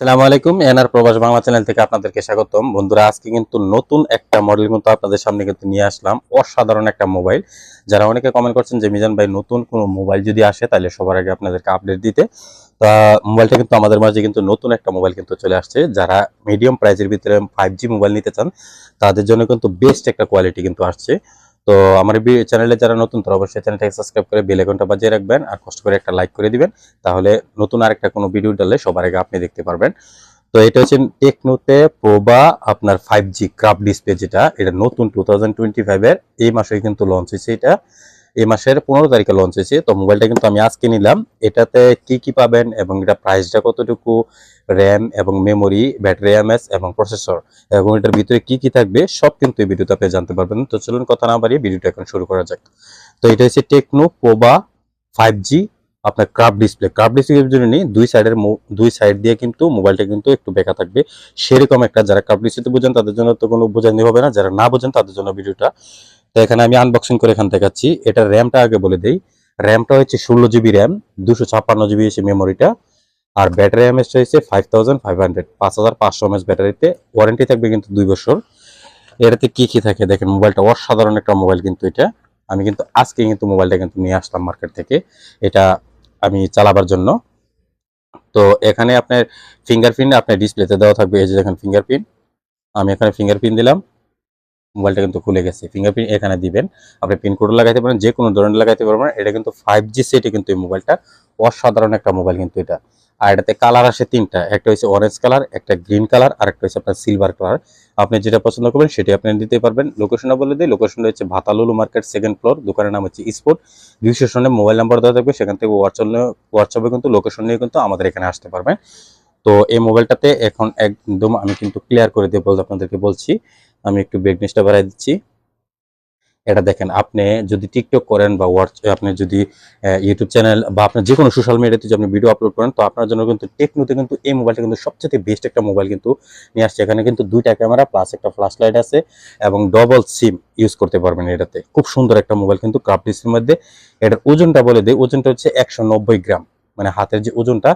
সালামু আলাইকুম, এনআর প্রবাস বাংলা চ্যানেল থেকে আপনাদেরকে স্বাগতম। বন্ধুরা, আজকে কিন্তু নতুন একটা মডেল কিন্তু আপনাদের সামনে কিন্তু নিয়ে আসলাম। অসাধারণ একটা মোবাইল যারা অনেকে কমেন্ট করছেন যে, মিজান ভাই, নতুন কোনো মোবাইল যদি আসে, তাহলে সবার আগে আপনাদেরকে আপডেট দিতে। তা মোবাইলটা কিন্তু আমাদের মাঝে কিন্তু নতুন একটা মোবাইল কিন্তু চলে আসছে। যারা মিডিয়াম প্রাইসের ভিতরে ফাইভ মোবাইল নিতে চান, তাদের জন্য কিন্তু বেস্ট একটা কোয়ালিটি কিন্তু আসছে। তো আমার চ্যানেলে যারা নতুন, তারা অবশ্যই চ্যানেলটাকে সাবস্ক্রাইব করে বেল আইকনটা বাজিয়ে রাখবেন আর কষ্ট করে একটা লাইক করে দিবেন। তাহলে নতুন আরেকটা কোনো ভিডিও ডাললে সবার আগে আপনি দেখতে পারবেন। তো এটা হচ্ছে টেকনোতে প্রোবা আপনার ফাইভ জি ক্রাফ ডিসপ্লে যেটা, এটা নতুন টু থাউজেন্ড টোয়েন্টি ফাইভের এই মাসে কিন্তু লঞ্চ হয়েছে এটা। এই মাসের পনেরো তারিখে লঞ্চ হয়েছে। তো মোবাইলটা কিন্তু আমি আজকে নিলাম। এটাতে কি কি পাবেন এবং এটা প্রাইসটা কতটুকু? র্যাম এবং মেমোরি ব্যাটারি এমএস এবং প্রসেসর এবং এটার ভিতরে কি কি থাকবে? সব কিন্তু এই ভিডিওতে আপনি জানতে পারবেন। তো চলুন কথা না বাড়িয়ে ভিডিওটা এখন শুরু করা যাক। তো এটা হচ্ছে টেকনো পোবা ফাইভ জি আপনার ক্রাফ ডিসপ্লে ক্রাফ ডিসপ্লের জন্য নেই দুই সাইডের দুই সাইড দিয়ে কিন্তু মোবাইলটা কিন্তু একটু বেঁকা থাকবে। সেরকম একটা যারা ক্রাফ ডিসপ্লে বোঝেন, তাদের জন্য তো কোনো বোঝানি হবে না। যারা না বোঝেন, তাদের জন্য ভিডিওটা। তো এখানে আমি আনবক্সিং করে এখান দেখাচ্ছি এটা র্যামটা আগে বলে দেই। র্যামটা হচ্ছে ষোলো জিবি র্যাম দুশো ছাপ্পান্ন জিবি হচ্ছে মেমোরিটা আর ব্যাটারি এমএস হয়েছে ফাইভ থাউজেন্ড ফাইভ হান্ড্রেড পাঁচ হাজার পাঁচশো এমএস ব্যাটারিতে ওয়ারেন্টি থাকবে কিন্তু দুই বছর। এটাতে কি কি থাকে? দেখেন মোবাইলটা অসাধারণ একটা মোবাইল কিন্তু এটা। আমি কিন্তু আজকে কিন্তু মোবাইলটা কিন্তু নিয়ে আসলাম মার্কেট থেকে। এটা আমি চালাবার জন্য। তো এখানে আপনার ফিঙ্গারপ্রিন্ট আপনার ডিসপ্লেতে দেওয়া থাকবে, এই যে দেখেন ফিঙ্গারপ্রিন্ট আমি এখানে ফিঙ্গারপ্রিন্ট দিলাম মোবাইলটা কিন্তু খুলে গেছে। ফিঙ্গারপ্রিন্ট এখানে দিবেন, আপনি পিনকোড লাগাইতে পারেন যে কোনো ধরনের লাগাইতে পারবেন। এটা কিন্তু ফাইভ জি সেটে কিন্তু এই মোবাইলটা অসাধারণ একটা মোবাইল কিন্তু এটা। আর এটাতে কালার আসে তিনটা, একটা হচ্ছে অরেঞ্জ কালার একটা গ্রিন কালার আর একটা হচ্ছে আপনার সিলভার কালার আপনি যেটা পছন্দ করবেন সেটি আপনি দিতে পারবেন। লোকেশনটা বলে দিই লোকেশনটা হচ্ছে ভাতালুলু মার্কেট সেকেন্ড ফ্লোর দোকানের নাম হচ্ছে স্পোর্ট সনে মোবাইল নাম্বার দেওয়া থাকবে, সেখান থেকে হোয়াটসঅ্যাপ হোয়াটসঅ্যাপে কিন্তু লোকেশন নিয়ে কিন্তু আমাদের এখানে আসতে পারবেন। তো এই মোবাইলটাতে এখন একদম আমি কিন্তু ক্লিয়ার করে দিয়ে বলতে আপনাদেরকে বলছি, আমি একটু ব্রেকনেসটা বাড়াই দিচ্ছি। এটা দেখেন, আপনি যদি টিকটক করেন বা হোয়াটস আপনি যদি ইউটিউব চ্যানেল বা আপনার যে কোনো সোশ্যাল মিডিয়াতে যদি আপনি ভিডিও আপলোড করেন, তো আপনার জন্য কিন্তু টেকনোতে কিন্তু এই মোবাইলটা কিন্তু সবচেয়ে বেস্ট একটা মোবাইল কিন্তু নিয়ে আসছে। এখানে কিন্তু দুইটা ক্যামেরা প্লাস একটা ফ্ল্যাশ লাইট আছে এবং ডবল সিম ইউজ করতে পারবেন এটাতে। খুব সুন্দর একটা মোবাইল কিন্তু ক্রাফ ডিসের মধ্যে। এটার ওজনটা বলে দেয় ওজনটা হচ্ছে একশো নব্বই গ্রাম মানে হাতের যে ওজনটা,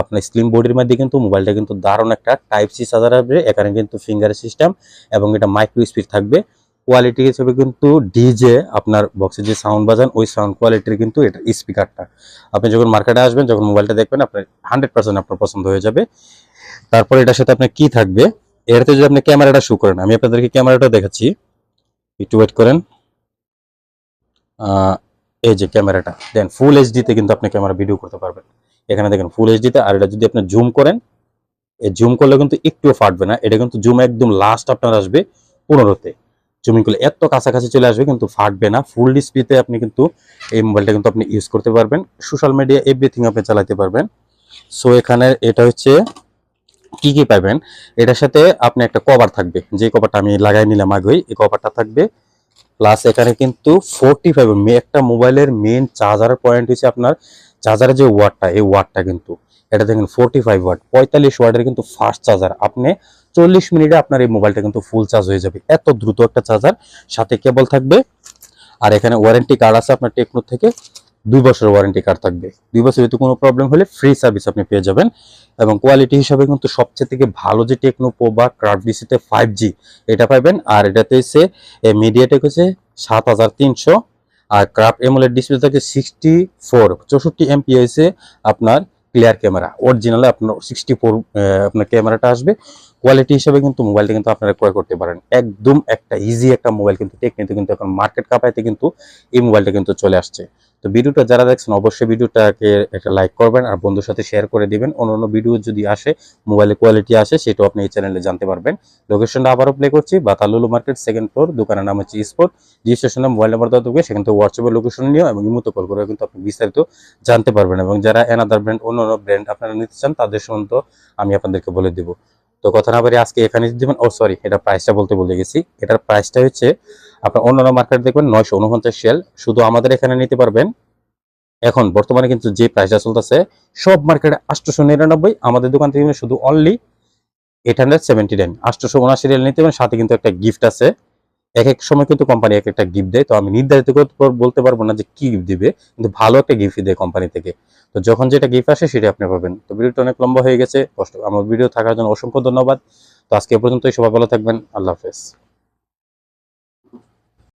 আপনার স্লিম বডির মধ্যে কিন্তু মোবাইলটা কিন্তু দারুণ একটা টাইপ সি চার্জার আসবে। এখানে কিন্তু ফিঙ্গার সিস্টেম এবং এটা মাইক্রো স্পিড থাকবে। কোয়ালিটি হিসেবে কিন্তু ডিজে আপনার বক্সে যে সাউন্ড বাজান, ওই সাউন্ড কোয়ালিটির কিন্তু এটা স্পিকারটা আপনি যখন মার্কেটে আসবেন, যখন মোবাইলটা দেখবেন, আপনার হান্ড্রেড পার্সেন্ট আপনার পছন্দ হয়ে যাবে। তারপর এটার সাথে আপনার কি থাকবে? এটাতে যদি আপনি ক্যামেরাটা শু করেন, আমি আপনাদেরকে ক্যামেরাটা দেখাচ্ছি। একটু ওয়েট করেন। এই যে ক্যামেরাটা দেন ফুল এইচডিতে কিন্তু আপনি ক্যামেরা ভিডিও করতে পারবেন। এখানে দেখেন ফুল এইচডিতে আর এটা যদি আপনি জুম করেন জুম করলে কিন্তু একটুও ফাটবে না। এটা কিন্তু জুম একদম লাস্ট আপনার আসবে পনেরোতে। জুমিং করলে এত কাছাকাছি চলে আসবে কিন্তু ফাটবে না। ফুল ডিসপ্লেতে আপনি কিন্তু এই মোবাইলটা কিন্তু আপনি ইউজ করতে পারবেন। সোশ্যাল মিডিয়া এভরিথিং আপনি চালাতে পারবেন। সো এখানে এটা হচ্ছে কি কি পাবেন? এটার সাথে আপনি একটা কভার থাকবে। যে কভারটা আমি লাগাই নিলাম আগেই, এই কভারটা থাকবে। প্লাস এখানে কিন্তু ফোরটি ফাইভ একটা মোবাইলের মেন চার্জার পয়েন্ট হচ্ছে আপনার চার্জারের যে ওয়াটটা এই ওয়াটটা কিন্তু। এটা দেখেন ফোরটি ফাইভ ওয়াট পঁয়তাল্লিশ ওয়াটের কিন্তু ফাস্ট চার্জার আপনি চল্লিশ মিনিটে আপনার এই মোবাইলটা কিন্তু ফুল চার্জ হয়ে যাবে। এত দ্রুত একটা চার্জার সাথে কেবল থাকবে। আর এখানে ওয়ারেন্টি কার্ড আছে আপনার টেকনো থেকে, দুই বছরের ওয়ারেন্টি কার্ড থাকবে। দুই বছর যদি কোনো প্রবলেম হলে ফ্রি সার্ভিস আপনি পেয়ে যাবেন। এবং কোয়ালিটি হিসাবে কিন্তু সবচেয়ে থেকে ভালো যে টেকনো পো বা ক্রাফট ডিসিতে ফাইভ জি এটা পাবেন। আর এটাতে হচ্ছে মিডিয়াটেক হচ্ছে সাত হাজার তিনশো। আর ক্রাফট এমোলেড ডিসপ্লে থাকে সিক্সটি ফোর চৌষট্টি এমপি হয়েছে আপনার ক্লিয়ার ক্যামেরা অরিজিনালে আপনার সিক্সটি ফোর আপনার ক্যামেরাটা আসবে। কোয়ালিটি হিসেবে কিন্তু মোবাইলটা কিন্তু আপনারা ক্রয় করতে পারেন। একদম একটা ইজি একটা মোবাইল কিন্তু টেকনিতে কিন্তু এখন মার্কেট কাপাইতে কিন্তু এই মোবাইলটা কিন্তু চলে আসছে। তো ভিডিওটা যারা দেখছেন, অবশ্যই ভিডিওটাকে একটা লাইক করবেন আর বন্ধুর সাথে শেয়ার করে দিবেন। অন্য অন্য ভিডিও যদি আসে মোবাইলের কোয়ালিটি আসে, সেটাও আপনি এই চ্যানেলে জানতে পারবেন। লোকেশনটা আবারও প্লে করছি, বাতালুলু মার্কেট সেকেন্ড ফ্লোর দোকানের নাম হচ্ছে স্পোর্ট রেজিস্ট্রেশনে মোবাইল নাম্বার দেওয়া থাকবে, সেখান থেকে হোয়াটসঅ্যাপের লোকেশন নিয়েও এবং ইমুতো কল করে কিন্তু আপনি বিস্তারিত জানতে পারবেন এবং যারা এনাদার ব্র্যান্ড অন্য অন্য ব্র্যান্ড আপনারা নিতে চান, তাদের সম্বন্ধ আমি আপনাদেরকে বলে দেবো। তো কথা না পারি আজকে এখানে যদি ও সরি এটা প্রাইসটা বলতে বলে গেছি। এটার প্রাইসটা হচ্ছে আপনার অন্যান্য মার্কেট দেখবেন নয়শো উনপঞ্চাশ সেল শুধু আমাদের এখানে নিতে পারবেন। এখন বর্তমানে কিন্তু যে প্রাইসটা চলতেছে, সব মার্কেটে আটশোশো নিরানব্বই, আমাদের দোকান থেকে শুধু only eight hundred seventy nine আটশোশো উনাশি রেল নিতে পারেন, সাথে কিন্তু একটা গিফট আছে। এক এক সময় কিন্তু কোম্পানি এক একটা গিফট দেয়। তো আমি নির্ধারিত বলতে পারব না যে কি গিফট দিবে, কিন্তু ভালো একটা গিফট দেয় কোম্পানি থেকে। তো যখন যেটা গিফট আসে সেটা আপনি পাবেন। তো ভিডিওটা অনেক লম্বা হয়ে গেছে, কষ্ট আমার ভিডিও থাকার জন্য অসংখ্য ধন্যবাদ। তো আজকে পর্যন্ত পর্যন্তই, সবাই ভালো থাকবেন। আল্লাহ হাফেজ।